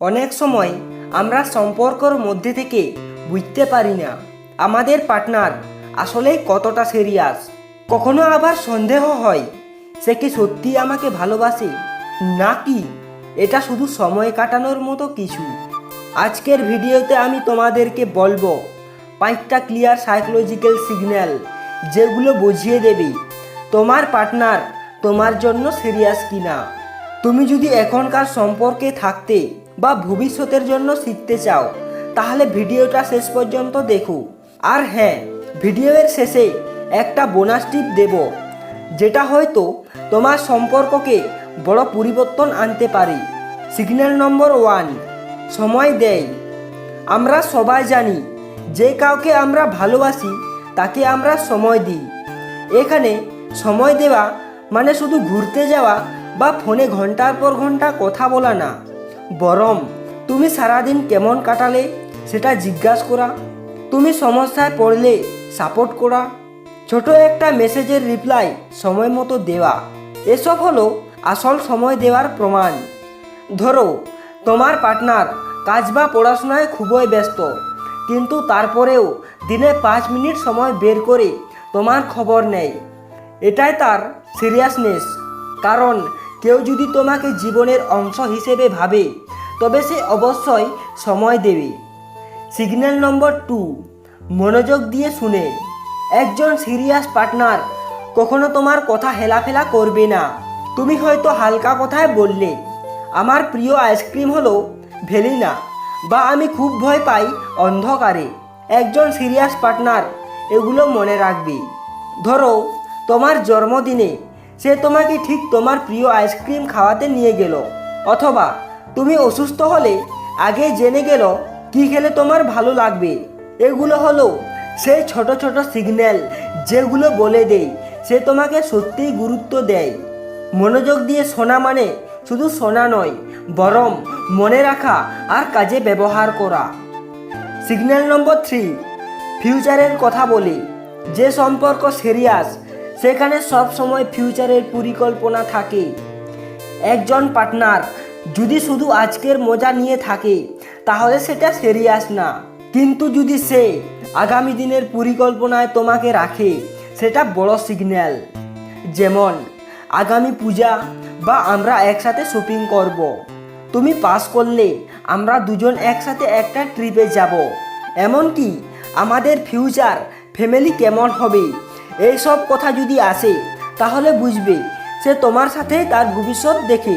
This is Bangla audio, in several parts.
অনেক সময় আমরা সম্পর্কর মধ্যে থেকে বুঝতে পারি না আমাদের পার্টনার আসলেই কতটা সিরিয়াস কখনো আবার সন্দেহ হয়, সে কি সত্যি আমাকে ভালোবাসে? নাকি এটা শুধু সময় কাটানোর মতো কিছু? আজকের ভিডিওতে আমি তোমাদেরকে বলব, পাঁচটা ক্লিয়ার সাইকোলজিক্যাল সিগন্যাল যেগুলো বুঝিয়ে দেবে তোমার পার্টনার তোমার জন্য সিরিয়াস কিনা। তুমি যদি এখনকার সম্পর্কে থাকতে বা ভবিষ্যতের জন্য শিখতে চাও, তাহলে ভিডিওটা শেষ পর্যন্ত দেখো। আর হ্যাঁ ভিডিওর শেষে একটা বোনাস টিপ দেব, যেটা হয়তো তোমার সম্পর্ককে বড় পরিবর্তন আনতে পারে। সিগন্যাল নম্বর ওয়ান সময় দেয়। আমরা সবাই জানি, যে কাউকে আমরা ভালোবাসি, তাকে আমরা সময় দিই। এখানে সময় দেওয়া মানে শুধু ঘুরতে যাওয়া বা ফোনে ঘণ্টার পর ঘণ্টা কথা বলা না। বরং তুমি সারাদিন কেমন কাটালে সেটা জিজ্ঞাসা করা, তুমি সমস্যায় পড়লে সাপোর্ট করা, ছোট একটা মেসেজের রিপ্লাই সময় মতো দেওয়া, এসব হলো আসল সময় দেওয়ার প্রমাণ। ধরো, তোমার পার্টনার কাজ বা পড়াশোনায় খুবই ব্যস্ত, কিন্তু তারপরেও দিনে পাঁচ মিনিট সময় বের করে তোমার খবর নেয়। এটাই তার সিরিয়াসনেস কারণ কেউ যদি তোমাকে জীবনের অংশ হিসেবে ভাবে, তবে সে অবশ্যই সময় দেবে। সিগন্যাল নম্বর টু, মনোযোগ দিয়ে শুনে। একজন সিরিয়াস পার্টনার কখনো তোমার কথা হেলাফেলা করবে না। তুমি হয়তো হালকা কথায় বললে, আমার প্রিয় আইসক্রিম হলো ভেলিনা বা আমি খুব ভয় পাই অন্ধকারে। একজন সিরিয়াস পার্টনার এগুলো মনে রাখবে। ধরো, তোমার জন্মদিনে সে তোমাকে ঠিক তোমার প্রিয় আইসক্রিম খাওয়াতে নিয়ে গেল। অথবা তুমি অসুস্থ হলে আগে জেনে গেল কি খেলে তোমার ভালো লাগবে। এগুলো হলো সেই ছোট ছোট সিগন্যাল যেগুলো বলে দেয়, সে তোমাকে সত্যিই গুরুত্ব দেয়। মনোযোগ দিয়ে শোনা মানে শুধু শোনা নয়, বরং মনে রাখা আর কাজে ব্যবহার করা। সিগন্যাল নম্বর থ্রি, ফিউচারের কথা বলি। যে সম্পর্ক সিরিয়াস সেখানে সব সময় ফিউচারের পরিকল্পনা থাকে। একজন পার্টনার যদি শুধু আজকের মজা নিয়ে থাকে, তাহলে সেটা সিরিয়াস না। কিন্তু যদি সে আগামী দিনের পরিকল্পনায় তোমাকে রাখে, সেটা বড় সিগন্যাল যেমন, আগামী পূজা বা আমরা একসাথে শপিং করব। তুমি পাস করলে আমরা দুজন একসাথে একটা ট্রিপে যাব। এমনকি আমাদের ফিউচার ফ্যামিলি কেমন হবে? এইসব কথা যদি আসে, তাহলে বুঝবে সে তোমার সাথে তার ভবিষ্যৎ দেখে।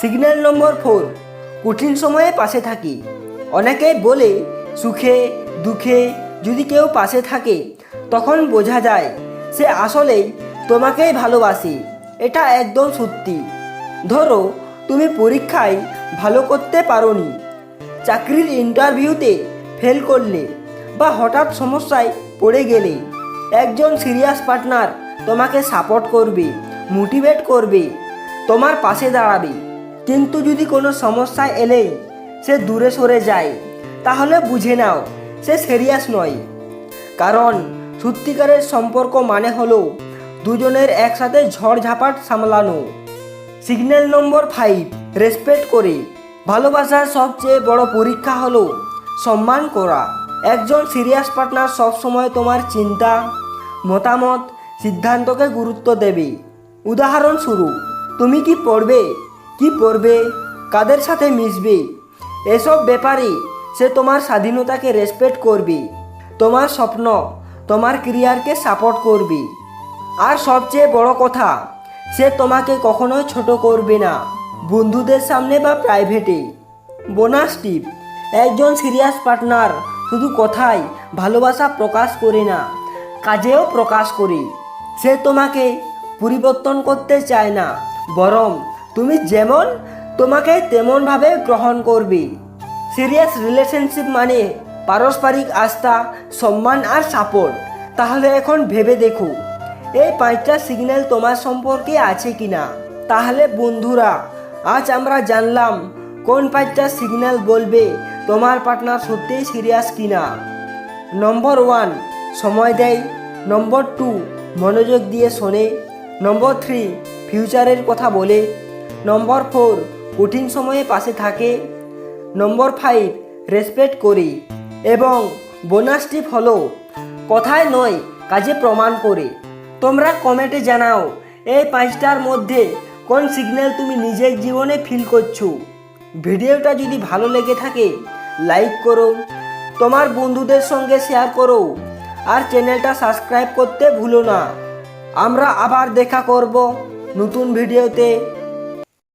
সিগন্যাল নম্বর ফোর, কঠিন সময়ে পাশে থাকি। অনেকেই বলে, সুখে, দুঃখে যদি কেউ পাশে থাকে, তখন বোঝা যায় সে আসলেই তোমাকেই ভালোবাসে। এটা একদম সত্যি। ধরো, তুমি পরীক্ষায় ভালো করতে পারোনি। চাকরির ইন্টারভিউতে ফেল করলে বা হঠাৎ সমস্যায় পড়ে গেলে একজন সিরিয়াস পার্টনার তোমাকে সাপোর্ট করবে মোটিভেট করবে, তোমার পাশে দাঁড়াবে। কিন্তু যদি কোনো সমস্যা এলেই সে দূরে সরে যায়, তাহলে বুঝে নাও সে সিরিয়াস নয়। কারণ সত্যিকারের সম্পর্ক মানে হলো দুজনের একসাথে ঝড়ঝাপাট সামলানো। সিগন্যাল নম্বর ফাইভ রেসপেক্ট করে। ভালোবাসার সবচেয়ে বড় পরীক্ষা হলো সম্মান করা। একজন সিরিয়াস পার্টনার সবসময় তোমার চিন্তা মতামত, সিদ্ধান্তকে গুরুত্ব দেবে। উদাহরণস্বরূপ তুমি কি পড়বে? কি পড়বে? কাদের সাথে মিশবে? এসব ব্যাপারে সে তোমার স্বাধীনতাকে রেসপেক্ট করবে, তোমার স্বপ্ন, তোমার ক্রিয়ারকে সাপোর্ট করবে। আর সবচেয়ে বড় কথা, সে তোমাকে কখনোই ছোট করবে না, বন্ধুদের সামনে বা প্রাইভেটে বোনাস টিপ একজন সিরিয়াস পার্টনার শুধু কথায় ভালোবাসা প্রকাশ করে না। কাজেও প্রকাশ করি। সে তোমাকে পরিবর্তন করতে চায় না, বরং তুমি যেমন তোমাকে তেমনভাবে গ্রহণ করবে। সিরিয়াস রিলেশনশিপ মানে পারস্পরিক আস্থা, সম্মান আর সাপোর্ট তাহলে এখন ভেবে দেখো, এই পাঁচটা সিগন্যাল তোমার সম্পর্কে আছে কিনা? তাহলে বন্ধুরা, আজ আমরা জানলাম কোন পাঁচটা সিগন্যাল বলবে তোমার পার্টনার সত্যিই সিরিয়াস কিনা। নম্বর ওয়ান সময় দেয়। নম্বর টু, মনোযোগ দিয়ে শোনে। নম্বর থ্রি, ফিউচারের কথা বলে। নম্বর ফোর, কঠিন সময়ে পাশে থাকে। নম্বর ফাইভ, রেসপেক্ট করি। এবং বোনাস টিপ হলো, কথায় নয়, কাজে প্রমাণ করে। তোমরা কমেন্টে জানাও, এই পাঁচটার মধ্যে কোন সিগন্যাল তুমি নিজের জীবনে ফিল করছ? ভিডিওটা যদি ভালো লেগে থাকে, লাইক করো। তোমার বন্ধুদের সঙ্গে শেয়ার করো। আর চ্যানেলটা সাবস্ক্রাইব করতে ভুলো না। আমরা আবার দেখা করব নতুন ভিডিওতে।